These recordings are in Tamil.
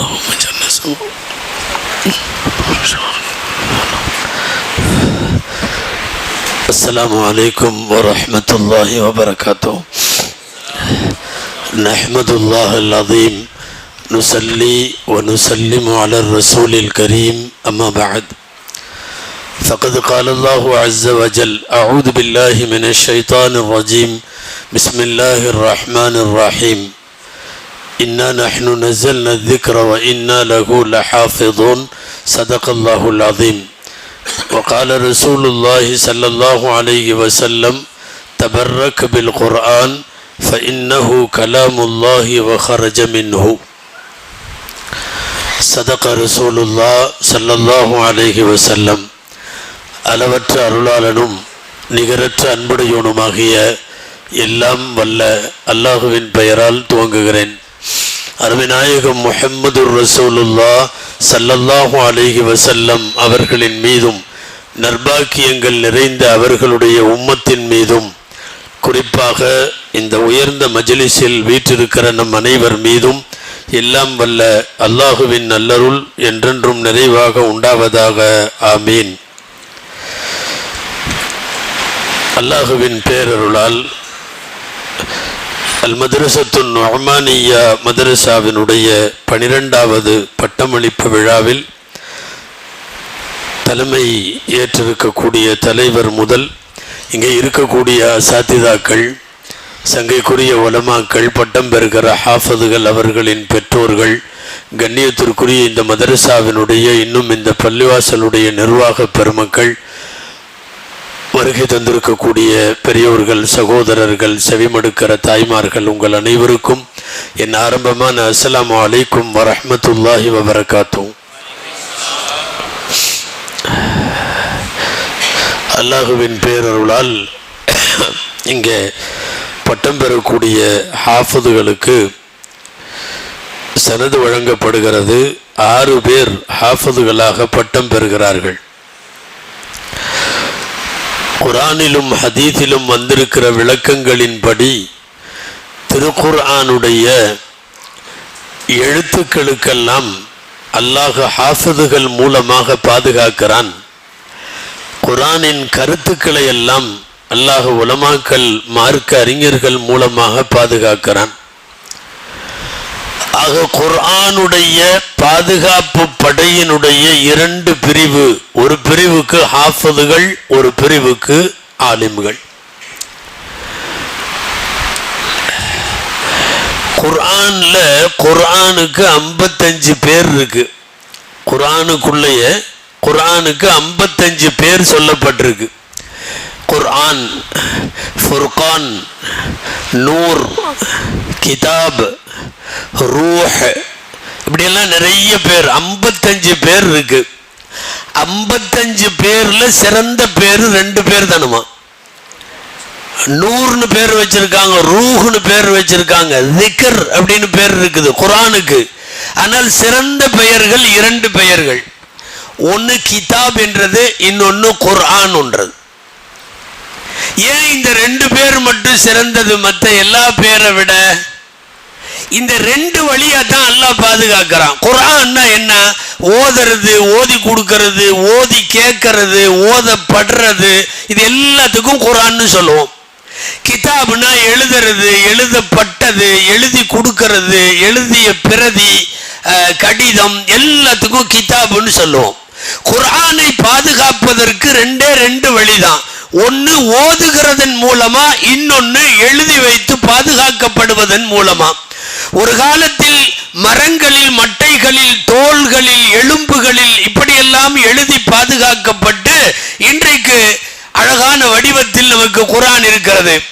اللهم السلام عليكم ورحمة الله وبركاته. نحمد الله العظيم. نصلي ونسلم على الرسول الكريم. أما بعد. فقد قال الله عز وجل أعوذ بالله من الشيطان الرجيم. بسم الله الرحمن الرحيم. إنا نحن نزلنا الذكر وإنا له لحافظون صدق الله العظيم وقال رسول الله صلى الله عليه وسلم تبرك بالقرآن فإنه كلام الله وخرج منه صدق رسول الله صلى الله عليه وسلم அளவற்ற அருளாளனும் நிகரற்ற அன்புடையவனுமாகிய எல்லாம் வல்ல அல்லாஹுவின் பெயரால் துவங்குகிறேன் அருமைநாயகம் முஹம்மது ரசூலுல்லா சல்லல்லாஹு அலிஹி வசல்லம் அவர்களின் மீதும் நர்பாக்கியங்கள் நிறைந்த அவர்களுடைய உம்மத்தின் மீதும் குறிப்பாக இந்த உயர்ந்த மஜலிஸில் வீற்றிருக்கிற நம் அனைவர் மீதும் எல்லாம் வல்ல அல்லாஹுவின் நல்லருள் என்றென்றும் நிறைவாக உண்டாவதாக. ஆமீன். அல்லாஹுவின் பேரருளால் அல் மதரசத்து நொஹமானியா மதரசாவினுடைய பனிரெண்டாவது பட்டமளிப்பு விழாவில் தலைமை ஏற்றிருக்கக்கூடிய தலைவர் முதல் இங்கே இருக்கக்கூடிய சாத்திதாக்கள் சங்கைக்குரிய உலமாக்கள் பட்டம் பெறுகிற ஹாஃபதுகள் அவர்களின் பெற்றோர்கள் கண்ணியத்திற்குரிய இந்த மதரசாவினுடைய இன்னும் இந்த பள்ளிவாசலுடைய நிர்வாக பெருமக்கள் வருகை தந்திருக்கக்கூடிய பெரியோர்கள் சகோதரர்கள் செவிமடுக்கிற தாய்மார்கள் உங்கள் அனைவருக்கும் என் ஆரம்பமான அஸ்லாம் அலைக்கும் வரமத்துல்லாஹி வபரகாத்தும் அல்லாஹுவின் பேரருளால் இங்கே பட்டம் பெறக்கூடிய ஹாஃபதுகளுக்கு சனது வழங்கப்படுகிறது. ஆறு பேர் ஹாஃபதுகளாக பட்டம் பெறுகிறார்கள். குரானிலும் ஹதீஸிலும் வந்திருக்கிற விளக்கங்களின்படி திருக்குர்ஆனுடைய எழுத்துக்களுக்கெல்லாம் அல்லாஹ் ஹாஃபிதுகள் மூலமாக பாதுகாக்கிறான். குரானின் கருத்துக்களை எல்லாம் அல்லாஹ் உலமாக்கல் மார்க்க அறிஞர்கள் மூலமாக பாதுகாக்கிறான். ஆக குர்ஆனுடைய பாதுகாப்பு படையினுடைய இரண்டு பிரிவு. ஒரு பிரிவுக்கு ஹாஃபதுகள் ஒரு பிரிவுக்கு ஆலிம்கள். குர்ஆன்ல குர்ஆனுக்கு ஐம்பத்தஞ்சு பேர் இருக்கு. குர்ஆனுக்குள்ளேயே குர்ஆனுக்கு ஐம்பத்தஞ்சு பேர் சொல்லப்பட்டிருக்கு. குர்ஆன் ஃபுர்கான் நூர் கிதாப் ரூஹ் இப்படியெல்லாம் நிறைய பேர் ஐம்பத்தஞ்சு பேர் இருக்கு. ஐம்பத்தஞ்சு பேரில் சிறந்த பேர் ரெண்டு பேர் தானுமா? நூறுன்னு பேர் வச்சிருக்காங்க ரூஹுன்னு பேர் வச்சிருக்காங்க திக்கர் அப்படின்னு பேர் இருக்குது குரானுக்கு. ஆனால் சிறந்த பெயர்கள் இரண்டு பெயர்கள். ஒன்று கிதாப் என்றது இன்னொன்று குர்ஆன் ஒன்றது ஏன் இந்த ரெண்டு பேர் மட்டும் சிறந்தது மற்ற எல்லா பேரை விட? இந்த ரெண்டு வழியா தான் அல்லாஹ் பாதுகாக்கிறான். குரான்னா என்ன? ஓதுறது ஓதி கொடுக்கறது ஓதி கேட்கறது ஓதப்படுறது இது எல்லாத்துக்கும் குரான்னு சொல்லுவோம். கிதாப்னா எழுதுறது எழுதப்பட்டது எழுதி கொடுக்கறது எழுதிய பிரதி கடிதம் எல்லாத்துக்கும் கிதாபுன்னு சொல்லுவோம். குரானை பாதுகாப்பதற்கு ரெண்டே ரெண்டு வழிதான். ஒன்று ஓதுகிறதன் மூலமா இன்னொன்று எழுதி வைத்து பாதுகாக்கப்படுவதன் மூலமா. ஒரு காலத்தில் மரங்களில் மட்டைகளில் தோள்களில் எலும்புகளில் இப்படியெல்லாம் எழுதி பாதுகாக்கப்பட்டு இன்றைக்கு அழகான வடிவத்தில் நமக்கு குரான் இருக்கிறது.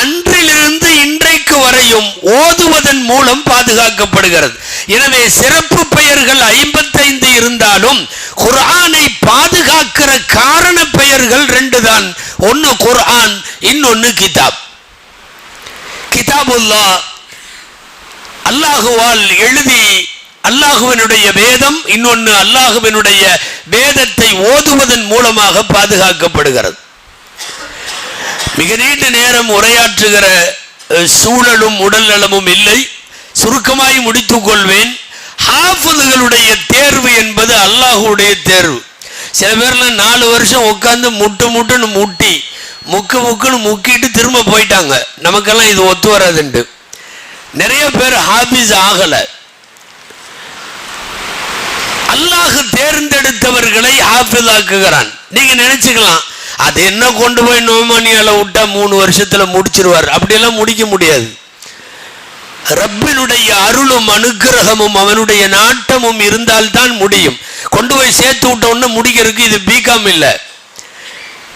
அன்றிலிருந்து இன்றைக்கு வரையும் ஓதுவதன் மூலம் பாதுகாக்கப்படுகிறது. எனவே சிறப்பு பெயர்கள் ஐம்பத்தைந்து இருந்தாலும் குர்ஆனை பாதுகாக்கிற காரண பெயர்கள் ரெண்டு தான் ஒன்னு குர்ஆன் இன்னொன்னு கிதாப். கிதாபுல்லா அல்லாஹுவால் எழுதி அல்லாஹுவினுடைய வேதம் இன்னொன்று அல்லாஹுவினுடைய வேதத்தை ஓதுவதன் மூலமாக பாதுகாக்கப்படுகிறது. மிக நீண்ட நேரம் உரையாற்றுகிற சூழலும் உடல் நலமும் இல்லை. சுருக்கமாய் முடித்துக் கொள்வேன். ஹாஃபதுகளுடைய தேர்வு என்பது அல்லாஹுடைய தேர்வு. சில பேர்லாம் நாலு வருஷம் உட்காந்து முட்டு முட்டுன்னு முட்டி முக்கு முக்குன்னு முக்கிட்டு திரும்ப போயிட்டாங்க. நமக்கெல்லாம் இது ஒத்து வராதுண்டு. நிறைய பேர் ஹாபிஸ் ஆகலை. அல்லாஹ் தேர்ந்தெடுத்தவர்களை ஹாஃபிதாக்குகிறான் நீங்க நினைச்சுக்கலாம் அது என்ன கொண்டு போய் நோமானியால விட்டா மூணு வருஷத்துல முடிச்சிருவார்? அப்படியெல்லாம் முடிக்க முடியாது. ரப்பினுடைய அருளும் அனுக்கிரகமும் அவனுடைய நாட்டமும் இருந்தால்தான் முடியும். கொண்டு போய் சேர்த்து விட்ட உடனே முடிக்கிறதுக்கு இது பிகாம் இல்லை.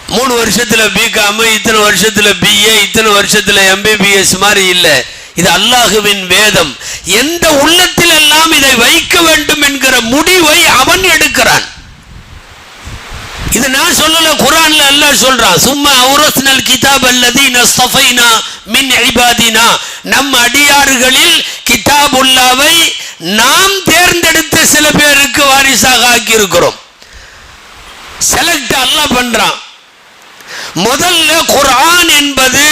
மூணு வருஷத்துல பிகாம் இத்தனை வருஷத்துல பிஏ இத்தனை வருஷத்துல எம்பிபிஎஸ் மாதிரி இல்லை. இது அல்லாஹுவின் வேதம். எந்த உள்ளத்தில் எல்லாம் இதை வைக்க வேண்டும் என்கிற முடிவை அவன் எடுக்கிறான். இது நான் சொல்லல குரான்ல அல்லாஹ் சொல்றான் சும்மா அவுரஸ்னல் கிதாப் அல்லதீன ஸ்தஃபைனா மின் இபாதினா. நம் அடியாறுகளில் கிதாபுல்லாவை நாம் தேர்ந்தெடுத்த சில பேருக்கு வாரிசாக ஆக்கி இருக்கிறோம் செலக்ட் அல்லாஹ் பண்றான். முதல்ல குர்ஆன் என்பது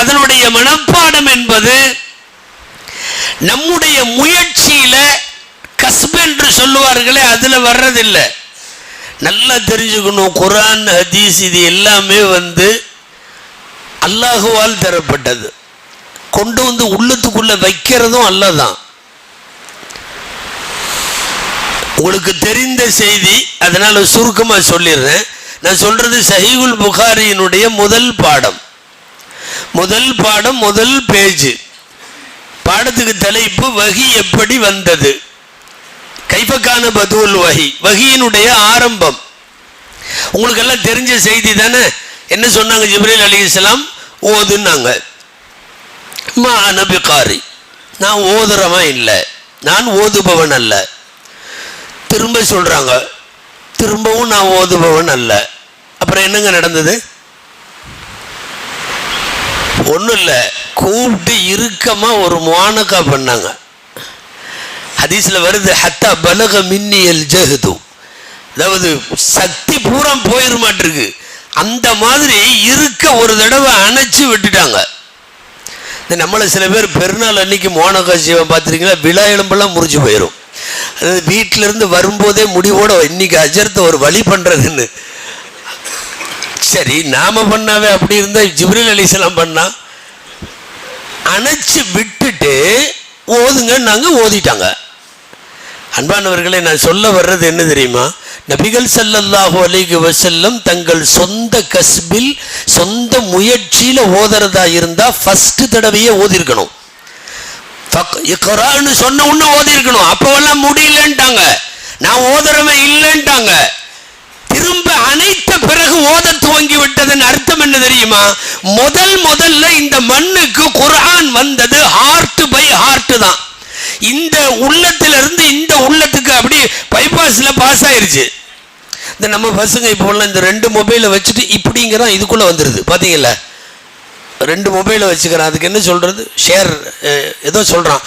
அதனுடைய மனப்பாடம் என்பது நம்முடைய முயற்சியில கஸ்ப் என்று சொல்லுவார்களே அதுல வர்றதில்லை. நல்லா தெரிஞ்சுக்கணும். குரான் ஹதீஸ் இது எல்லாமே வந்து அல்லாஹுவால் தரப்பட்டது. கொண்டு வந்து உள்ளத்துக்குள்ளே வைக்கிறதும் அல்லதான் உங்களுக்கு தெரிந்த செய்தி அதனால் சுருக்கமாக சொல்லிடுறேன். நான் சொல்கிறது சஹீகுல் புகாரியினுடைய முதல் பாடம். முதல் பாடம் முதல் பேஜ். பாடத்துக்கு தலைப்பு வகி எப்படி வந்தது? கைப்பக்கான பதுல் வகி வகியினுடைய ஆரம்பம். உங்களுக்கு எல்லாம் தெரிஞ்ச செய்தி தானே? என்ன சொன்னாங்க ஜிப்ரேல் அலி இஸ்லாம் ஓதுன்னாங்க. மா நபிகாரி நான் ஓதுறவன் இல்லை. நான் ஓதுபவன் அல்ல. திரும்ப சொல்றாங்க. திரும்பவும் நான் ஓதுபவன் அல்ல. அப்புறம் என்னங்க நடந்தது? ஒன்றும் இல்லை. கூப்பிட்டு இறுக்கமாக ஒரு மோனக்கா பண்ணாங்க. ஹதீஸில் வருது ஹத்தா பலக மின்னியல் ஜெகது அதாவது சக்தி பூரா போயிட மாட்டிருக்கு அந்த மாதிரி இருக்க ஒரு தடவை அணைச்சு விட்டுட்டாங்க. இந்த நம்மளை சில பேர் பெருநாள் அன்னைக்கு மோனகா சிவம் பார்த்துருக்கீங்களா விழா எலும்பெல்லாம் முறிஞ்சு போயிடும் அதாவது வீட்டிலேருந்து வரும்போதே முடிவோட இன்னைக்கு அஜர்த்த ஒரு வழி பண்ணுறதுன்னு சரி நாம பண்ணாவே அப்படி இருந்தால் ஜிப்ரில் அலிசலாம் பண்ணா. அணைச்சு விட்டுட்டு ஓதுங்க நாங்கள் ஓதிட்டாங்க. அன்பானவர்களை நான் சொல்ல வர்றது என்ன தெரியுமா? நபிகள் சல்லல்லாஹு அலைஹி வசல்லம் தங்கள் சொந்த கஸ்பில் சொந்த முயற்சியில் ஓதுறதா இருந்தால் ஃபஸ்ட்டு தடவையே ஓதிருக்கணும். ஃபக்- சொன்ன உடனே ஓதிருக்கணும். அப்போவெல்லாம் முடியலன்ட்டாங்க. நான் ஓதுறவன் இல்லைன்ட்டாங்க. திரும்ப அனைத்த பிறகு ஓத துவங்கி விட்டதன் அர்த்தம் என்ன தெரியுமா? முதல் முதல்ல இந்த மண்ணுக்கு குரான் வந்தது ஹார்ட் பை ஹார்ட் தான். இந்த உள்ளத்துல இருந்து இந்த உள்ளத்துக்கு அப்படி பைபாஸ்ல பாஸ் ஆயிருச்சு. இந்த நம்ம பசங்க இப்போல்லாம் இந்த ரெண்டு மொபைலை வச்சுட்டு இப்படிங்கிறான் இதுக்குள்ள வந்துருது. பார்த்தீங்களா ரெண்டு மொபைலை வச்சுக்கிறான். அதுக்கு என்ன சொல்றது? ஷேர் ஏதோ சொல்றான்.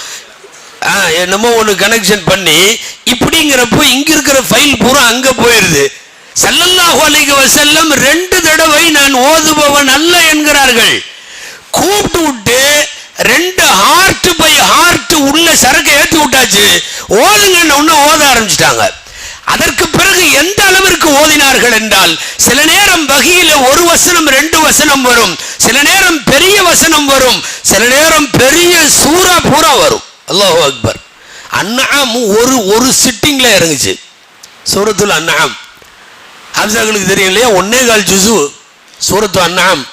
ஆ என்னமோ ஒன்று கனெக்ஷன் பண்ணி இப்படிங்கிறப்போ இங்க இருக்கிற ஃபைல் பூரா அங்க போயிருது. ஸல்லல்லாஹு செல்லம் ரெண்டு தடவை நான் ஓதுபவன் அல்ல என்கிறார்கள். கூப்பிட்டு விட்டு ரெண்டு ஹார்ட் பை ஹார்ட் உள்ள சரக்கு ஏற்றி விட்டாச்சு. ஓதுங்கன்னு ஒன்று ஓத ஆரம்பிச்சிட்டாங்க. அதற்கு பிறகு எந்த அளவிற்கு ஓதினார்கள் என்றால் சில நேரம் வகையில ஒரு வசனம் ரெண்டு வசனம் வரும். சில நேரம் பெரிய வசனம் வரும். சில நேரம் பெரிய சூரா பூரா வரும். அல்லாஹ் அக்பர். அண்ணாம் ஒரு ஒரு சிட்டிங்ல இறங்குச்சு. சூரத்துல் அண்ணாம் ஹம்சாக்களுக்கு தெரியும் இல்லையா? ஒன்னே கால் ஜுசு சூரத்து அண்ணாம்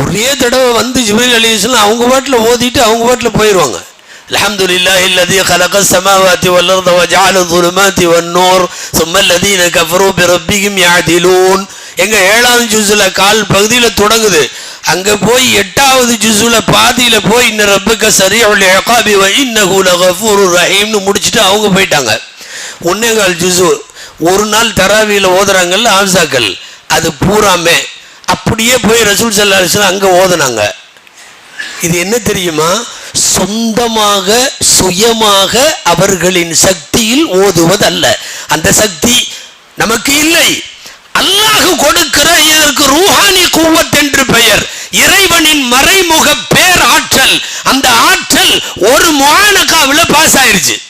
ஒரே தடவை வந்து ஜிப்ரீல் அலிஸ்லாம் அவங்க பாட்டில் ஓதிட்டு அவங்க பாட்டில் போயிடுவாங்க الحمد لله الذي خلق السماوات والأرض وجعل الظلمات والنور ثم الذين كفروا بربهم يعدلون எங்க ஏழாவது ஜுஸ்ல கால் பகுதியில தொடங்குது அங்க போய் எட்டாவது ஜுஸ்ல பாதியில போய் இன்ன ரப்புக்க சரியுல் இகாபி வ இன்னஹு லகஃபூருர் ரஹீம்னு முடிச்சிட்டு அவங்க போயிட்டாங்க ஒன்னே கால் ஜுசு ஒரு நாள் தராவியில ஓதுறாங்கல்ல ஆம்சாக்கள் அது பூராமே அப்படியே போய் ரசூல் சல்லா அலிஸ்லாம் ஓதுனாங்க. இது என்ன தெரியுமா? சொந்தமாக சுயமாக அவர்களின் சக்தியில் ஓதுவதல்ல. அந்த சக்தி நமக்கு இல்லை. அல்லாஹ் கொடுக்கிற இதற்கு ரூஹானி கூவத் என்று பெயர். இறைவனின் மறைமுக பேர் ஆற்றல். அந்த ஆற்றல் ஒரு முஆனகாவில் பாஸ் ஆயிருச்சு.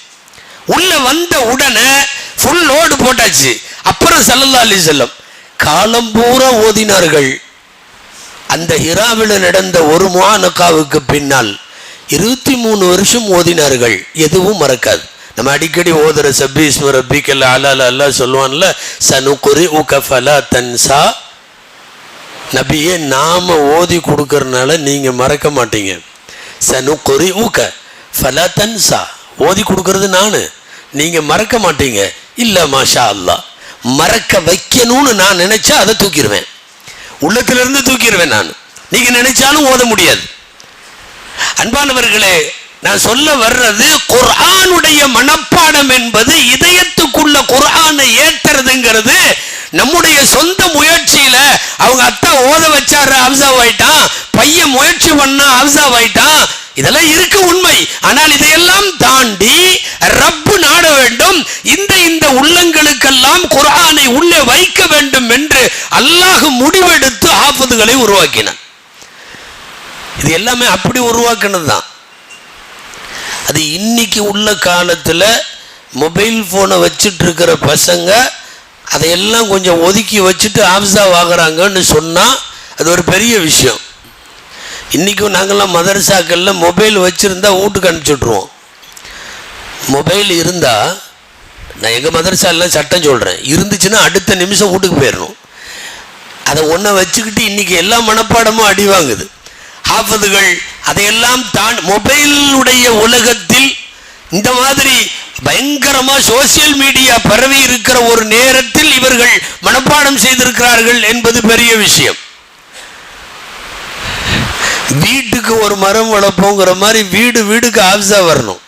உள்ள வந்த உடனே ஃபுல் லோடு போட்டாச்சு. அப்புறம் சல்லல்லா அலி செல்லம் காலம் பூரா ஓதினார்கள். அந்த ஹிராவில் நடந்த ஒரு முகானுக்காவுக்கு பின்னால் இருபத்தி மூணு வருஷம் ஓதினார்கள். எதுவும் மறக்காது. நம்ம அடிக்கடி ஓதுற சப்பீஸ்வர ரப்பிக்கல் அலால அல்லா சொல்லுவான்ல சனு குறி உகஃபலா தன்சா. நபியே நாம ஓதி கொடுக்கறனால நீங்க மறக்க மாட்டீங்க. சனு குறி ஊக்க ஃபலா தன்சா. ஓதி கொடுக்கறது நானு. நீங்க மறக்க மாட்டீங்க. இல்லை மாஷா அல்லாஹ். மறக்க வைக்கணும்னு நான் நினைச்சா அதை தூக்கிடுவேன். உள்ளத்துல இருந்து தூக்கிடுவேன் நான். நீங்க நினைச்சாலும் ஓத முடியாது. அன்பானவர்களே நான் சொல்ல வர்றது குர்ஆனுடைய மனப்பாடம் என்பது இதயத்துக்குள்ள குர்ஆனை ஏத்துறதுங்கிறது நம்முடைய சொந்த முயற்சியில அவங்க அத்தா ஓத வச்சாரு அப்சர்வ் ஆயிட்டான். பையன் முயற்சி பண்ணா அப்சர்வ் ஆயிட்டான். இதெல்லாம் இருக்கு உண்மை. ஆனால் இதையெல்லாம் தாண்டி ரப்பு நாட வேண்டும். இந்த இந்த உள்ளங்களுக்கெல்லாம் குரானை உள்ளே வைக்க வேண்டும் என்று அல்லாஹ் முடிவெடுத்து ஆபத்துகளை உருவாக்கினான். இது எல்லாமே அப்படி உருவாக்கினது தான் அது இன்னைக்கு உள்ள காலத்தில் மொபைல் ஃபோனை வச்சுட்டு இருக்கிற பசங்க அதையெல்லாம் கொஞ்சம் ஒதுக்கி வச்சுட்டு ஆப்ஸா வாங்குறாங்கன்னு சொன்னால் அது ஒரு பெரிய விஷயம். இன்றைக்கும் நாங்கள்லாம் மதரசாக்களில் மொபைல் வச்சுருந்தா வீட்டுக்கு அனுப்பிச்சுட்ருவோம் மொபைல் இருந்தால் நான் எங்கள் மதரசாலாம் சட்டம் சொல்கிறேன் இருந்துச்சுன்னா அடுத்த நிமிஷம் வீட்டுக்கு போயிடணும். அதை ஒன்றை வச்சுக்கிட்டு இன்றைக்கி எல்லா மனப்பாடமும் அடி வாங்குது. ஹாஃபதுகள் அதையெல்லாம் தான் மொபைலுடைய உலகத்தில் இந்த மாதிரி பயங்கரமாக சோசியல் மீடியா பரவி இருக்கிற ஒரு நேரத்தில் இவர்கள் மனப்பாடம் செய்திருக்கிறார்கள் என்பது பெரிய விஷயம். வீட்டுக்கு ஒரு மரம் வளர்ப்போங்கிற மாதிரி வீடு வீடுக்கு ஆஃபீஸாக வரணும்.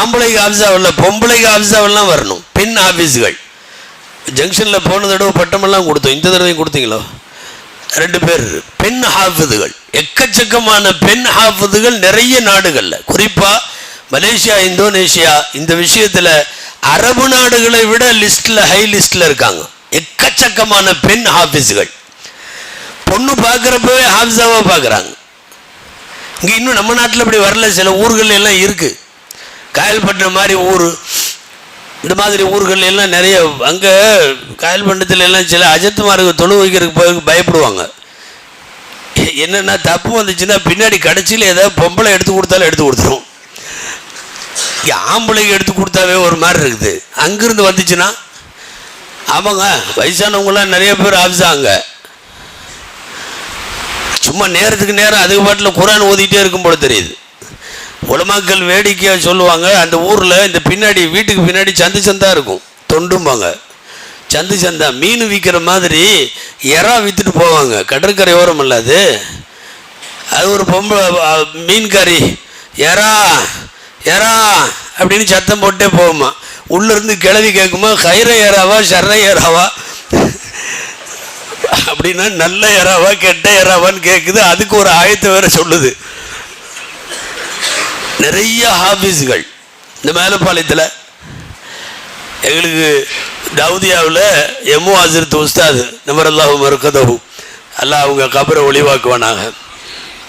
ஆம்பளைக்கு ஆஃபீஸாக வரல பொம்பளைக்கு ஆஃபீஸாவெல்லாம் வரணும். பெண் ஆஃபீஸுகள். ஜங்ஷனில் போன தடவை பட்டமெல்லாம் கொடுத்தோம். இந்த தடவையும் கொடுத்தீங்களோ? ரெண்டு பேர் பெண் ஹாஃபதுகள் எக்கச்சக்கமான பெண் ஹாஃபதுகள் நிறைய நாடுகளில். குறிப்பாக மலேசியா இந்தோனேஷியா இந்த விஷயத்தில் அரபு நாடுகளை விட லிஸ்ட்டில் ஹை லிஸ்ட்டில் இருக்காங்க. எக்கச்சக்கமான பெண் ஹாஃபீஸுகள் பொண்ணு பார்க்குறப்பவே ஹாஃபிஸாவா பார்க்குறாங்க. இங்கே இன்னும் நம்ம நாட்டில் இப்படி வரல சில ஊர்கள் எல்லாம் இருக்குது காயல்பட்டினம் மாதிரி ஊர். இந்த மாதிரி ஊர்கள் எல்லாம் நிறைய அங்கே காயல்பட்டினத்தில் எல்லாம் சில அஜத்துமாருக்கு தொழு வைக்கிறதுக்கு போய் பயப்படுவாங்க. என்னென்னா தப்பு வந்துச்சுன்னா பின்னாடி கடைசியில் ஏதாவது பொம்பளை எடுத்து கொடுத்தாலும் எடுத்து கொடுத்துரும். ஆம்பளைக்கு எடுத்து கொடுத்தாவே ஒரு மாதிரி இருக்குது. அங்கேருந்து வந்துச்சுன்னா ஆமாங்க வயசானவங்களாம் நிறைய பேர் ஆஃபீஸாங்க சும்மா நேரத்துக்கு நேரம் அதுக்கு பாட்டில் குரான் ஓதிக்கிட்டே இருக்கும் போல தெரியுது. உலமாக்கள் வேடிக்கையாக சொல்லுவாங்க அந்த ஊரில் இந்த பின்னாடி வீட்டுக்கு பின்னாடி சந்து சந்தா இருக்கும். தொண்டும்பாங்க. சந்து சந்தா மீன் விற்கிற மாதிரி இறா விற்றுட்டு போவாங்க. கடற்கரை ஓரம் இல்லாது அது. ஒரு பொம்பளை மீன்காரி எறா எறா அப்படின்னு சத்தம் போட்டே போகுமா. உள்ளேருந்து கிளவி கேட்குமா கயிற ஏறாவா சரண ஏறாவா? அப்படின்னா நல்ல இறாவா கெட்ட இறாவான்னு கேட்குது அதுக்கு ஒரு ஆயத்தை வேற சொல்லுது. நிறைய ஹாஃபீஸுகள். இந்த மேலப்பாளையத்தில் எங்களுக்கு தவுதியாவில் எம்மு ஆசிரத்து உஸ்தாது நம்பரல்லாஹு மறுக்கதவு அல்லாஹ் அவங்க கபரை ஒளிவாக்குவானாங்க.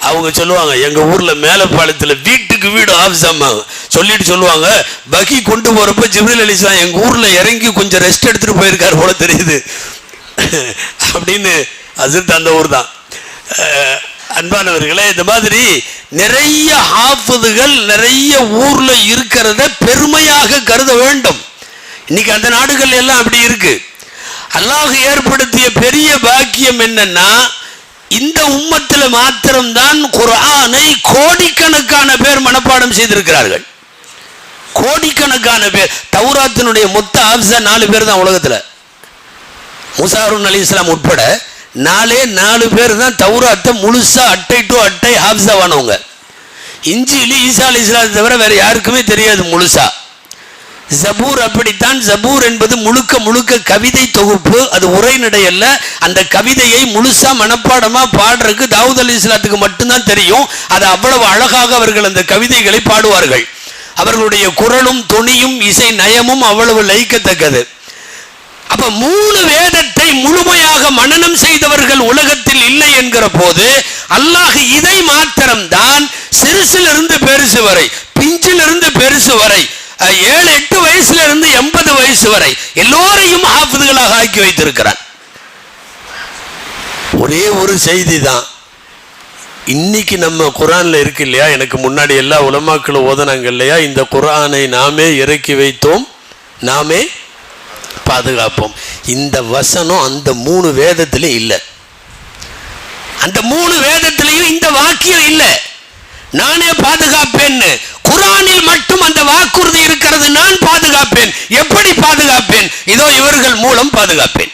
அவங்க சொல்லுவாங்க எங்கள் ஊரில் மேலப்பாளையத்தில் வீட்டுக்கு வீடு ஆஃபீஸ் அம்மாங்க சொல்லிட்டு சொல்லுவாங்க பகி கொண்டு போகிறப்ப ஜிப்ரில் அலிஸ்லாம் எங்கள் ஊரில் இறங்கி கொஞ்சம் ரெஸ்ட் எடுத்துகிட்டு போயிருக்கார் போல தெரியுது. அப்படின்னு அசிர்த் அந்த ஊர் தான் அன்பானவர்களே இந்த மாதிரி நிறைய ஹாஃபதுகள் நிறைய ஊர்ல இருக்கிறத பெருமையாக கருத வேண்டும். இன்னைக்கு அந்த நாடுகள் எல்லாம் அப்படி இருக்கு. அல்லாஹ் ஏற்படுத்திய பெரிய பாக்கியம் என்னன்னா இந்த உம்மத்தில் மாத்திரம்தான் குரானை கோடிக்கணக்கான பேர் மனப்பாடம் செய்திருக்கிறார்கள். கோடிக்கணக்கான பேர். தௌராத்தினுடைய மொத்த ஆப்சா நாலு பேர் தான் உலகத்தில். முசாருன் அலி இஸ்லாம் உட்பட நாலே நாலு பேர் தான் தௌராத்தை முழுசா அட்டை டு அட்டை ஹாஃப்ஸாவானவங்க. இஞ்சிலி ஈசா அலி இஸ்லாம் தவிர வேறு யாருக்குமே தெரியாது முழுசா. ஜபூர் அப்படித்தான் ஜபூர் என்பது முழுக்க முழுக்க கவிதை தொகுப்பு அது உரைநடை அல்ல. அந்த கவிதையை முழுசா மனப்பாடமா பாடுறதுக்கு தாவூத் அலி இஸ்லாத்துக்கு மட்டும்தான் தெரியும். அது அவ்வளவு அழகாக அவர்கள் அந்த கவிதைகளை பாடுவார்கள். அவர்களுடைய குரலும் துணியும் இசை நயமும் அவ்வளவு லயிக்கத்தக்கது. அப்ப மூணு வேதத்தை முழுமையாக மனநம் செய்தவர்கள் உலகத்தில் இல்லை என்கிற போது அல்லாஹ் இதை மாத்திரம்தான் சிறுசிலிருந்து பெருசு வரை பிஞ்சிலிருந்து பெருசு வரை ஏழு எட்டு வயசுல இருந்து எண்பது வயசு வரை எல்லோரையும் ஆபத்துகளாக ஆக்கி வைத்திருக்கிறான். ஒரே ஒரு செய்தி தான் இன்னைக்கு நம்ம குரான்ல இருக்கு இல்லையா? எனக்கு முன்னாடி எல்லா உலமாக்களும் ஓதனாங்க இல்லையா? இந்த குரானை நாமே இறக்கி வைத்தோம் நாமே பாதுகாப்போம். இந்த வசனம் அந்த மூணு வேதத்திலே இல்லை. அந்த மூணு வேதத்திலையும் இந்த வாக்கியம் இல்லை. நானே பாதுகாப்பேன்னு. குரானில் மட்டும் அந்த வாக்குறுதி இருக்கிறது நான் பாதுகாப்பேன். எப்படி பாதுகாப்பேன்? இதோ இவர்கள் மூலம் பாதுகாப்பேன்.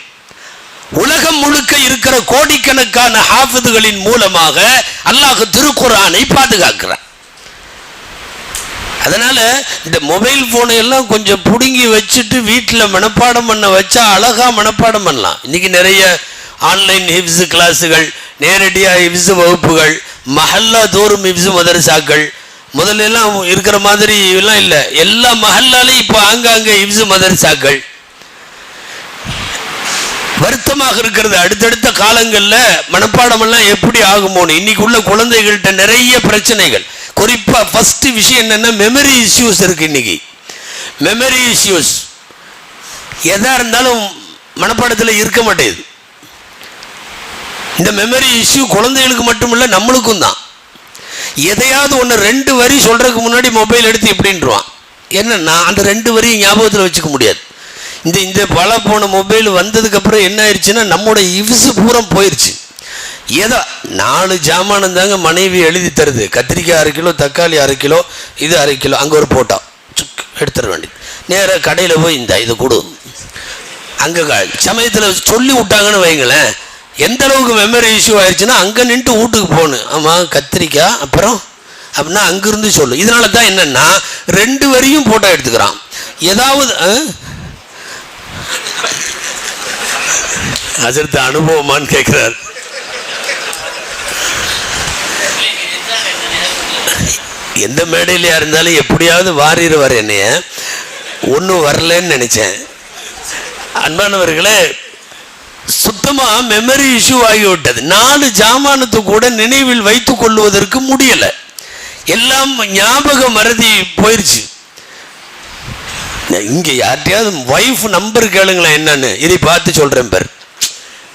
உலகம் முழுக்க இருக்கிற கோடிக்கணக்கான ஹாஃபிதுகளின் மூலமாக அல்லாஹ் திருக்குரானை பாதுகாக்கிறான். அதனால இந்த மொபைல் போனை எல்லாம் கொஞ்சம் பிடுங்கி வச்சுட்டு வீட்டில் மனப்பாடம் பண்ண வச்சா அழகாக மனப்பாடம் பண்ணலாம். இன்றைக்கி நிறைய ஆன்லைன் ஹிப்ஸ் கிளாஸுகள் நேரடியாக ஹிப்ஸ் வகுப்புகள் மஹல்லா தோறும் ஹிப்ஸ் மதரசாக்கள் முதல்ல எல்லாம் இருக்கிற மாதிரி எல்லாம் இல்லை. எல்லா மஹல்லாலையும் இப்போ ஆங்காங்கே ஹிப்ஸ் மதரசாக்கள். வருத்தமாக இருக்கிறது. அடுத்தடுத்த காலங்களில் மனப்பாடமெல்லாம் எப்படி ஆகுமோன்னு. இன்னைக்கு உள்ள குழந்தைகள்கிட்ட நிறைய பிரச்சனைகள். குறிப்பாக ஃபஸ்ட்டு விஷயம் என்னென்னா மெமரி இஷ்யூஸ் இருக்குது இன்றைக்கி மெமரி இஷ்யூஸ் எதாக இருந்தாலும் மனப்பாடத்தில் இருக்க மாட்டேங்குது. இந்த மெமரி இஷ்யூ குழந்தைகளுக்கு மட்டும் இல்லை நம்மளுக்கும் தான். எதையாவது ஒன்று ரெண்டு வரி சொல்கிறதுக்கு முன்னாடி மொபைல் எடுத்து இப்படின்றான் என்னன்னா அந்த ரெண்டு வரியும் ஞாபகத்தில் வச்சுக்க முடியாது. இந்த இந்த பல போன மொபைல் வந்ததுக்கப்புறம் என்ன ஆயிடுச்சுன்னா நம்மளோட இவ்ஸு பூரம் போயிடுச்சு ஏதோ நாலு ஜாமானம் தாங்க மனைவி எழுதி தருது. கத்திரிக்காய் அரை கிலோ தக்காளி அரை கிலோ இது அரை கிலோ. அங்கே ஒரு போட்டோ. சுக் எடுத்துட வேண்டியது. நேராக கடையில் போய் இந்த இது கொடு. அங்கே சமயத்தில் சொல்லி விட்டாங்கன்னு வைங்களேன். எந்த அளவுக்கு மெமரி இஷ்யூ ஆயிடுச்சுன்னா அங்கே நின்று வீட்டுக்கு போகணும் ஆமாம் கத்திரிக்காய் அப்புறம்? அப்படின்னா அங்கேருந்து சொல்லு. இதனால தான் என்னென்னா ரெண்டு வரியும் போட்டோ எடுத்துக்கிறான். ஏதாவது ஆ? அனுபவமானு அனுபவமான்னு எந்த மேடையிலையா இருந்தாலும் எப்படியாவது வாரிடுவார் என்னைய. ஒன்றும் வரலன்னு நினைச்சேன். அன்பானவர்களே சுத்தமாக மெமரி இஷ்யூ ஆகிவிட்டது. நாலு ஜாமானத்தை கூட நினைவில் வைத்து கொள்வதற்கு முடியலை. எல்லாம் ஞாபக மறதி போயிடுச்சு இங்கே இங்க யார்கிட்டயாவது ஒய்ஃப் நம்பர் கேளுங்களேன் என்னன்னு. இதை பார்த்து சொல்கிறேன் பேர்.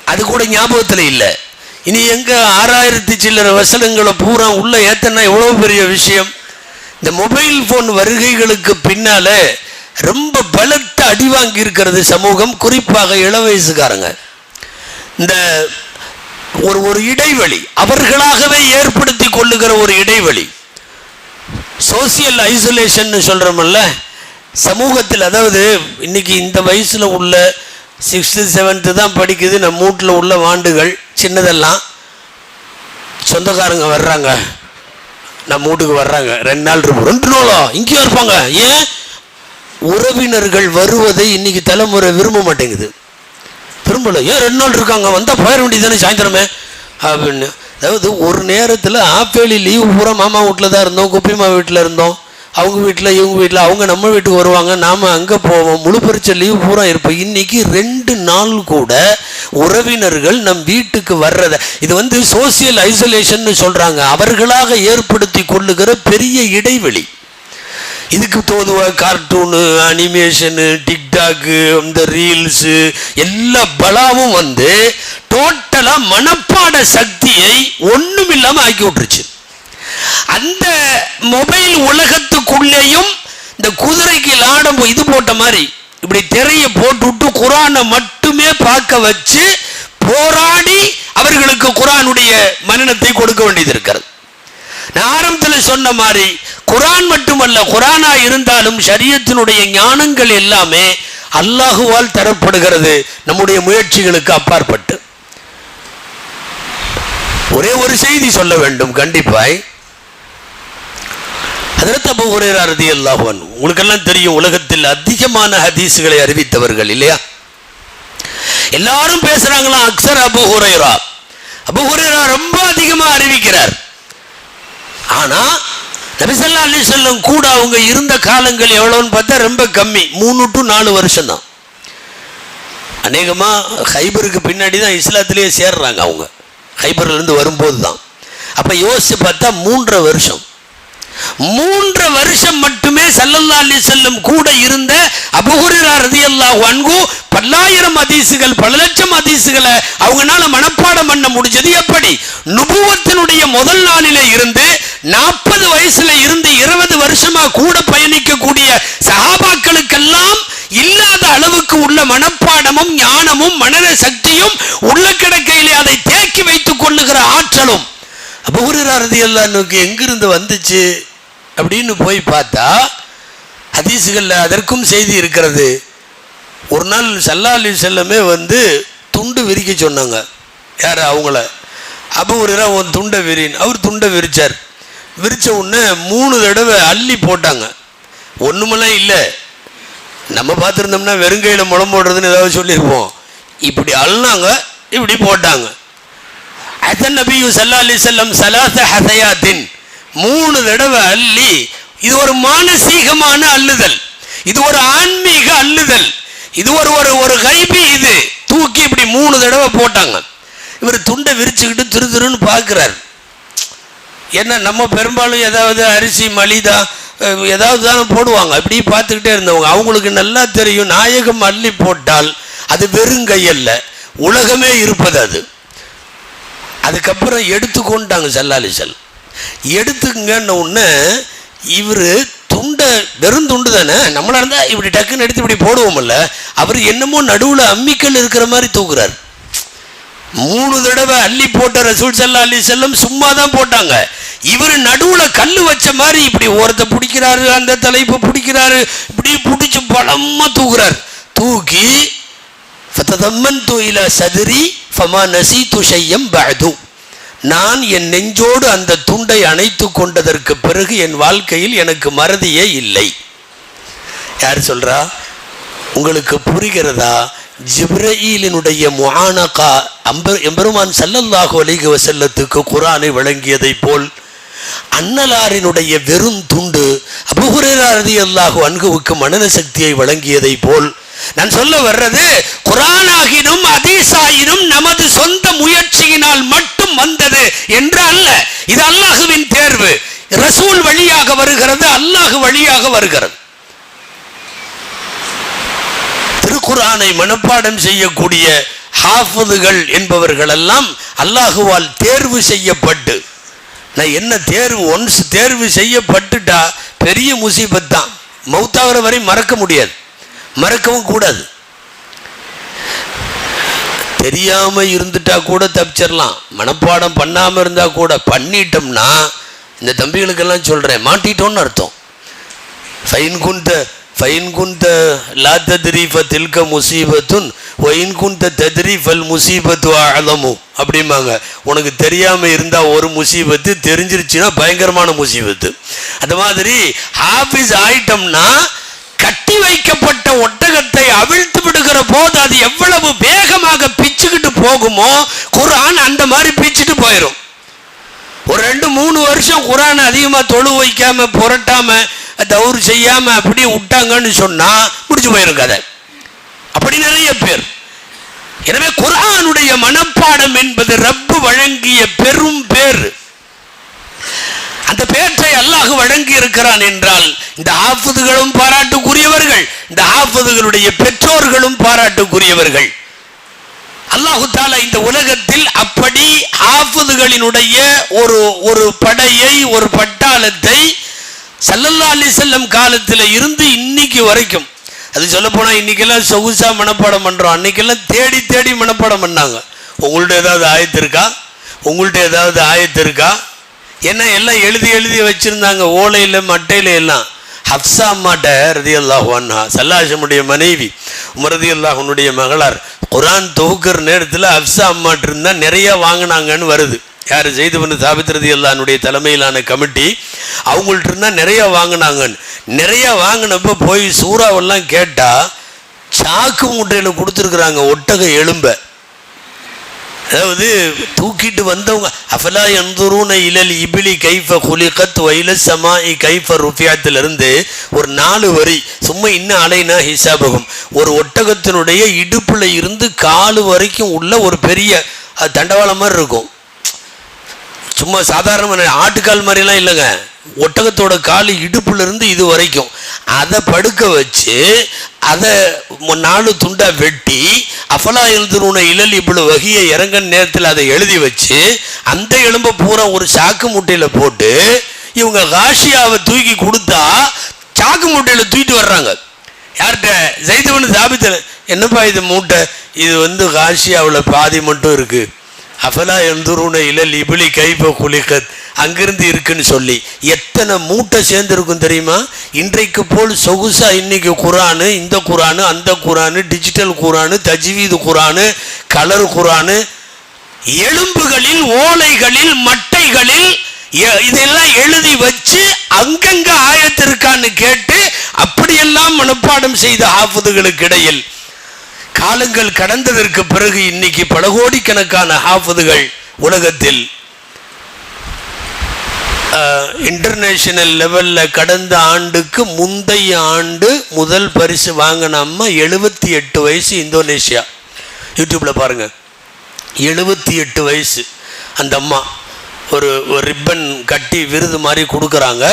அது கூட ஞாபகத்தில் இல்லை. இனி எங்க ஆறாயிரத்தி சில்லற வசனங்களை பூரா உள்ள ஏத்தனா எவ்வளவு பெரிய விஷயம்? இந்த மொபைல் போன் வருகைகளுக்கு பின்னால ரொம்ப பலத்த அடி வாங்கி இருக்கிறது சமூகம் குறிப்பாக இள வயசுக்காரங்க இந்த ஒரு ஒரு இடைவெளி அவர்களாகவே ஏற்படுத்தி கொள்ளுகிற ஒரு இடைவெளி. சோசியல் ஐசோலேஷன் சொல்றோம்ல சமூகத்தில் அதாவது இன்னைக்கு இந்த வயசுல உள்ள சிக்ஸ்த்து செவன்த்து தான் படிக்குது. நம்ம வீட்டில் உள்ள வாண்டுகள் சின்னதெல்லாம். சொந்தக்காரங்க வர்றாங்க. நம்ம வீட்டுக்கு வர்றாங்க. ரெண்டு நாள் இருப்போம். ரெண்டு நாளா? இங்கேயும் இருப்பாங்க. ஏன்? உறவினர்கள் வருவதை இன்னைக்கு தலைமுறை விரும்ப மாட்டேங்குது. விரும்பல. ஏன் ரெண்டு நாள் இருக்காங்க? வந்தால் போயிட வேண்டியது சாயந்தரமே? அப்படின்னு. அதாவது ஒரு நேரத்தில் ஆப்பேலி லீவு பூரா மாமா வீட்டில் தான் இருந்தோம் குப்பிமா வீட்டில் இருந்தோம். அவங்க வீட்டில் இவங்க வீட்டில் அவங்க நம்ம வீட்டுக்கு வருவாங்க நாம் அங்கே போவோம். முழு பறிச்ச லீவ் பூரா இருப்போம். இன்னைக்கு ரெண்டு நாள் கூட உறவினர்கள் நம் வீட்டுக்கு வர்றத இது வந்து சோசியல் ஐசோலேஷன் சொல்கிறாங்க அவர்களாக ஏற்படுத்தி கொள்ளுகிற பெரிய இடைவெளி. இதுக்கு தோதுவா கார்ட்டூனு அனிமேஷனு டிக்டாக்கு இந்த ரீல்ஸு எல்லா பலாவும் வந்து டோட்டலாக மனப்பாட சக்தியை ஒன்றும் இல்லாமல் ஆக்கி விட்டுருச்சு. அந்த மொபைல் உலகத்துக்குள்ளேயும் இந்த குதிரைக்கு லாடம் இது போட்ட மாதிரி இப்படி திரையை போட்டுவிட்டு குரானை மட்டுமே பார்க்க வச்சு போராடி அவர்களுக்கு குரானுடைய மனநத்தை கொடுக்க வேண்டியது இருக்கிறது. நான் ஆரம்பத்தில் சொன்ன மாதிரி குரான் மட்டுமல்ல குரானா இருந்தாலும் சரியத்தினுடைய ஞானங்கள் எல்லாமே அல்லாஹுவால் தரப்படுகிறது நம்முடைய முயற்சிகளுக்கு அப்பாற்பட்டு. ஒரே ஒரு செய்தி சொல்ல வேண்டும் கண்டிப்பாய். அதற்கு அபு ஹுரேரா ரலியல்லாஹு உங்களுக்கெல்லாம் தெரியும் உலகத்தில் அதிகமான ஹதீஸுகளை அறிவித்தவர்கள் இல்லையா? எல்லாரும் பேசுறாங்களாம் அக்சர் அபு ஹுரேரா. அபு ஹுரேரா ரொம்ப அதிகமா அறிவிக்கிறார். ஆனா நபிசல்லா அலி செல்லம் கூட அவங்க இருந்த காலங்கள் எவ்வளோன்னு பார்த்தா ரொம்ப கம்மி மூணு டு நாலு வருஷம் தான் அநேகமா ஹைபருக்கு பின்னாடி தான் இஸ்லாத்திலேயே சேர்றாங்க அவங்க. ஹைபர்ல இருந்து வரும்போது தான் அப்ப யோசிச்சு பார்த்தா மூன்றரை வருஷம். மூன்று வருஷம் மட்டுமே சல்லல்லா அலி செல்லும் கூட இருந்த அபுஹுரா ரதியல்லாஹு அன்கு பல்லாயிரம் அதிசுகள் பல லட்சம் அதிசுகளை அவங்கனால மனப்பாடம் பண்ண முடிஞ்சது. எப்படி? நுபுவத்தினுடைய முதல் நாளில இருந்து நாற்பது வயசுல இருந்து இருபது வருஷமா கூட பயணிக்கக்கூடிய சகாபாக்களுக்கெல்லாம் இல்லாத அளவுக்கு உள்ள மனப்பாடமும் ஞானமும் மனத சக்தியும் உள்ள கிடக்கையிலே அதை தேக்கி வைத்துக் கொள்ளுகிற ஆற்றலும் அபூரதி அல்லானுக்கு எங்கிருந்து வந்துச்சு அப்படின்னு போய் பார்த்தா ஹதீஸுகளில் அதற்கும் செய்தி இருக்கிறது. ஒரு நாள் சல்லா அலி செல்லமே வந்து துண்டு விரிக்க சொன்னாங்க. யார்? அவங்கள. அப்போ ஒரு உன் துண்டை விரின்னு அவர் துண்டை விரிச்சார். விரிச்ச உடனே மூணு தடவை அள்ளி போட்டாங்க. ஒன்றுமெல்லாம் இல்லை. நம்ம பார்த்துருந்தோம்னா வெறுங்கையில் முளம் போடுறதுன்னு ஏதாவது சொல்லியிருப்போம். இப்படி அள்ளினாங்க இப்படி போட்டாங்க. அதன் நபியு சல்லா அலி செல்லம் சலாச ஹசயாத்தின் மூணு தடவை அள்ளி இது ஒரு மானசீகமான அள்ளுதல். இது ஒரு ஆன்மீக அள்ளுதல். இது ஒரு ஒரு ஒரு கைபி இது. தூக்கி இப்படி மூணு தடவை போட்டாங்க. இவர் துண்டை விரிச்சுக்கிட்டு திரு திருன்னு பார்க்குறார். என்ன நம்ம பெரும்பாலும் ஏதாவது அரிசி மலிதா ஏதாவது தானே போடுவாங்க. அப்படி பார்த்துக்கிட்டே இருந்தவங்க. அவங்களுக்கு நல்லா தெரியும் நாயகம் அள்ளி போட்டால் அது வெறும் கையல்ல. உலகமே இருப்பது அது. அதுக்கப்புறம் எடுத்துக்கொண்டாங்க செல்லாலி செல் எடுத்துக்கங்கன்ன உடனே இவர் துண்டை வெறும் துண்டு தானே? நம்மளா இருந்தால் இப்படி டக்குன்னு எடுத்து இப்படி போடுவோம்ல அவர் என்னமோ நடுவில் அம்மிக்கல் இருக்கிற மாதிரி தூக்குறார். மூணு தடவை அள்ளி போட்ட ரசூல் செல்லா அள்ளி செல்லம் சும்மா தான் போட்டாங்க. இவர் நடுவில் கல் வச்ச மாதிரி இப்படி ஓரத்தை பிடிக்கிறாரு அந்த தலைப்பை பிடிக்கிறாரு இப்படி பிடிச்சி பலமாக தூக்குறார். தூக்கி ஃபததம்மன்து இலா சதுரி ஃபமா நசீது ஷையம் பஅது நான் என் நெஞ்சோடு அந்த துண்டை அணைத்து கொண்டதற்கு பிறகு என் வாழ்க்கையில் எனக்கு மறதியே இல்லை. யார் சொல்றா? உங்களுக்கு புரிகிறதா? ஜிப்ரஈலினுடைய முஹானகா அம்பர் எம்பெருமான் சல்லல்லாஹு அலைஹி வசல்லத்துக்கு குரானை வழங்கியதைப் போல் அன்னலாரினுடைய வெறும் துண்டு அபுஹுரேரா ரலியல்லாஹு அன்குவுக்கு மனன சக்தியை வழங்கியதைப் போல் நான் சொல்ல வர்றது குரானாகினும் அதீசாயினும் நமது சொந்த முயற்சியினால் மட்டும் வந்தது என்று அல்ல. இது அல்லாஹுவின் தேர்வு. ரசூல் வழியாக வருகிறது அல்லாஹு வழியாக வருகிறது. திருக்குரானை மனப்பாடம் செய்யக்கூடிய ஹாஃபதுகள் என்பவர்கள் எல்லாம் அல்லாஹுவால் தேர்வு செய்யப்பட்டு. நான் என்ன தேர்வு ஒன்ஸ் தேர்வு செய்யப்பட்டுட்டா பெரிய முசீபத் தான். மௌத்தாகிற வரை மறக்க முடியாது. மறக்கவும் கூடாது. தெரியாமல் இருந்துட்டா கூட தப்பிச்சிடலாம் மனப்பாடம் பண்ணாமல் இருந்தால் கூட பண்ணிட்டோம்னா இந்த தம்பிகளுக்கெல்லாம் சொல்கிறேன் மாட்டிட்டோம்னு அர்த்தம். ஃபைன் குந்த ஃபைன் குந்த லா தத்ரி ஃப தில்க முசீபத்துன் ஒயின் குந்த தத்ரி ஃபல் முசீபத்து அழமு அப்படிம்பாங்க. உனக்கு தெரியாமல் இருந்தால் ஒரு முசீபத்து தெரிஞ்சிருச்சுன்னா பயங்கரமான முசீபத்து. அந்த மாதிரி ஹாஃபிஸ் ஆயிட்டோம்னா கட்டி வைக்கப்பட்ட ஒட்டகத்தை அவிழ்த்து விடுகிற போது அது எவ்வளவு வேகமாக பிச்சுக்கிட்டு போகுமோ குரான் அந்த மாதிரி பிச்சுட்டு போயிடும் ஒரு ரெண்டு மூணு வருஷம் குரான் அதிகமாக தொழு வைக்காம புரட்டாம தவறு செய்யாம அப்படியே விட்டாங்கன்னு சொன்னா முடிச்சு போயிடும் கதை. அப்படி நிறைய பேர். எனவே குரானுடைய மனப்பாடம் என்பது ரப்பு வழங்கிய பெரும் பேர் அல்லாஹ் வழங்கி இருக்கிறான் என்றால் இந்த ஆபத்துகளும் பாராட்டுக்குரியவர்கள் இந்த ஆபத்துகளுடைய பெற்றோர்களும் பாராட்டுக்குரியவர்கள். அல்லாஹு தாலா இந்த உலகத்தில் அப்படி ஆபத்துகளினுடைய ஒரு ஒரு படையை ஒரு பட்டாளத்தை சல்லல்லா அலி செல்லம் காலத்தில் இருந்து இன்னைக்கு வரைக்கும் அது சொல்ல போனா இன்னைக்கெல்லாம் சொகுசா மனப்பாடம் பண்றோம். அன்னைக்கெல்லாம் தேடி தேடி மனப்பாடம் பண்ணாங்க. உங்கள்ட்ட ஏதாவது ஆயத்து இருக்கா? உங்கள்ட்ட ஏதாவது ஆயத்து இருக்கா? என்ன எல்லாம் எழுதி எழுதி வச்சிருந்தாங்க ஓலையில் மட்டையில எல்லாம். ஹப்சா அம்மாட்ட ரதி அல்லாஹுவான்னா சல்லாஷமுடைய மனைவி உமரதி அல்லாஹனுடைய மகளார் குரான் தொகுக்கிற நேரத்தில் ஹப்சா அம்மாட்டு இருந்தால் நிறைய வாங்கினாங்கன்னு வருது. யார்? செய்து பண்ணு சாபித் ரதி அல்லானுடைய தலைமையிலான கமிட்டி அவங்கள்ட்ட இருந்தால் நிறைய வாங்கினாங்கன்னு. நிறைய வாங்கினப்போ போய் சூறாவெல்லாம் கேட்டால் சாக்கு மூட்டையில் கொடுத்துருக்குறாங்க ஒட்டக எலும்பை. அதாவது தூக்கிட்டு வந்தவங்க அஃபலா எந்தூருன இலல் இபிலி கைஃப குலிகத் வைல சமாஇ கைஃப ருஃபியாத்திலிருந்து ஒரு நாலு வரி. சும்மா இன்னும் அலைனா ஹிசாபகம். ஒரு ஒட்டகத்தினுடைய இடுப்பில் இருந்து காலு வரைக்கும் உள்ள ஒரு பெரிய தண்டவாளம் மாதிரி இருக்கும். சும்மா சாதாரண ஆட்டுக்கால் மாதிரிலாம் இல்லைங்க. ஒட்டகத்தோட கால் இடுப்புலேருந்து இது வரைக்கும். அதை படுக்க வச்சு அதை நாலு துண்டா வெட்டி அஃபலா எழுதுன இழல் இவ்வளவு வகையை இறங்க நேரத்தில் அதை எழுதி வச்சு அந்த எலும்பை பூரா ஒரு சாக்கு முட்டையில் போட்டு இவங்க காஷியாவை தூக்கி கொடுத்தா சாக்கு மூட்டையில் தூக்கிட்டு வர்றாங்க. யார்கிட்ட? ஜெயித்தவனு சாபித்தல என்னப்பா இது மூட்டை? இது வந்து காஷியாவில் பாதி மட்டும் இருக்குது அஃபலா எந்தூருன இழல் இபிலி கைப்ப குளிக்கத் அங்கிருந்து இருக்குன்னு சொல்லி. எத்தனை மூட்டை சேர்ந்துருக்கும் தெரியுமா? இன்றைக்கு போல் சொகுசா இன்னைக்கு குரானு இந்த குரானு அந்த குரானு டிஜிட்டல் குரானு தஜ்வீது குரானு கலர் குரானு எலும்புகளில் ஓலைகளில் மட்டைகளில் எ- இதெல்லாம் எழுதி வச்சு அங்கங்க ஆயத்திருக்கான்னு கேட்டு அப்படியெல்லாம் மனப்பாடம் செய்த ஹாஃபதுகளுக்கு இடையில். காலங்கள் கடந்ததற்கு பிறகு இன்னைக்கு பல கோடிக்கணக்கான ஹாஃபதுகள் உலகத்தில் இன்டர்நேஷனல் லெவலில் கடந்த ஆண்டுக்கு முந்தைய ஆண்டு முதல் பரிசு வாங்கினம்மா எழுபத்தி எட்டு வயசு இந்தோனேஷியா. யூடியூப்பில் பாருங்கள் எழுபத்தி எட்டு வயசு. அந்த அம்மா ஒரு ரிப்பன் கட்டி விருது மாதிரி கொடுக்குறாங்க.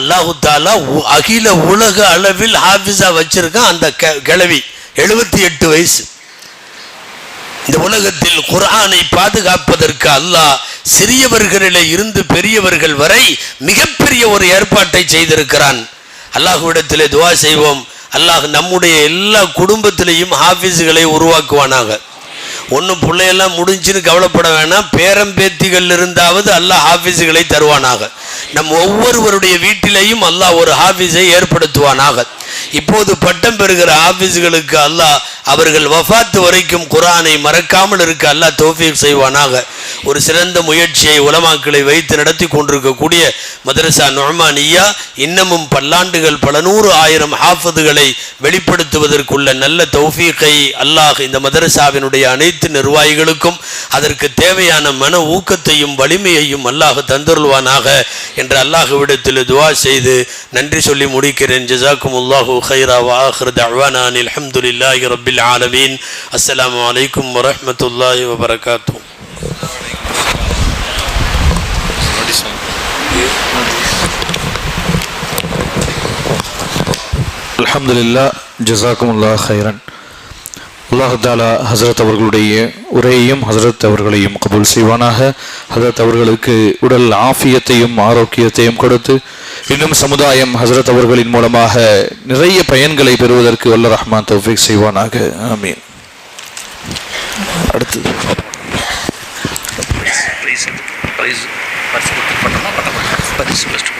அல்லாஹு தாலா உ- அகில உலக அளவில் ஹாஃபிஸாக வச்சுருக்கான் அந்த கெ- கிழவி. எழுபத்தி எட்டு வயசு. இந்த உலகத்தில் குரானை பாதுகாப்பதற்கு அல்லாஹ் சிறியவர்களிலே இருந்து பெரியவர்கள் வரை மிகப்பெரிய ஒரு ஏற்பாட்டை செய்திருக்கிறான். அல்லாஹுவிடத்திலே துவா செய்வோம். அல்லாஹ் நம்முடைய எல்லா குடும்பத்திலையும் ஆஃபீஸுகளை உருவாக்குவானாக. ஒன்றும் பிள்ளையெல்லாம் முடிஞ்சுன்னு கவலைப்பட வேணாம். பேரம்பேத்திகள் இருந்தாவது அல்லாஹ் ஆஃபீஸுகளை தருவானாக. நம் ஒவ்வொருவருடைய வீட்டிலையும் அல்லாஹ் ஒரு ஆஃபீஸை ஏற்படுத்துவானாக. இப்போது பட்டம் பெறுகிற ஆபீஸ்களுக்கு அல்லாஹ் அவர்கள் வஃபாத்து வரைக்கும் குர்ஆனை மறக்காமல் இருக்க அல்லாஹ் தௌஃபீக் செய்வானாக. ஒரு சிறந்த முயற்சியை உலமாக்களை வைத்து நடத்தி கொண்டிருக்கக்கூடிய மதரசா நொஹ்மானியா இன்னமும் பல்லாண்டுகள் பல நூறு ஆயிரம் ஹாஃபதுகளை வெளிப்படுத்துவதற்குள்ள நல்ல தௌஃபீக்கை அல்லாஹ் இந்த மதரசாவினுடைய அனைத்து நிர்வாகிகளுக்கும் அதற்கு தேவையான மன ஊக்கத்தையும் வலிமையையும் அல்லாஹ் தந்தருள்வானாக என்று அல்லாஹ்விடத்தில் துவா செய்து நன்றி சொல்லி முடிக்கிறேன் ஜசாக்கும் அல்லாஹூ خيرا وآخر دعوانا أن الحمد لله رب العالمين السلام عليكم ورحمة الله وبركاته அல்ஹம்துலில்லா ஜசாக்குமுல்லா ஹைரன் அல்லாஹ் ஹசரத் அவர்களுடைய உரையையும் ஹசரத் அவர்களையும் கபூல் செய்வானாக. ஹசரத் அவர்களுக்கு உடல் ஆஃபியத்தையும் ஆரோக்கியத்தையும் கொடுத்து இன்னும் சமுதாயம் ஹசரத் அவர்களின் மூலமாக நிறைய பயன்களை பெறுவதற்கு வல்ல ரஹ்மான் தௌஃபிக் செய்வானாக. ஆமீன். அடுத்தது. பரிசு பரிசு பரிசு பரிசு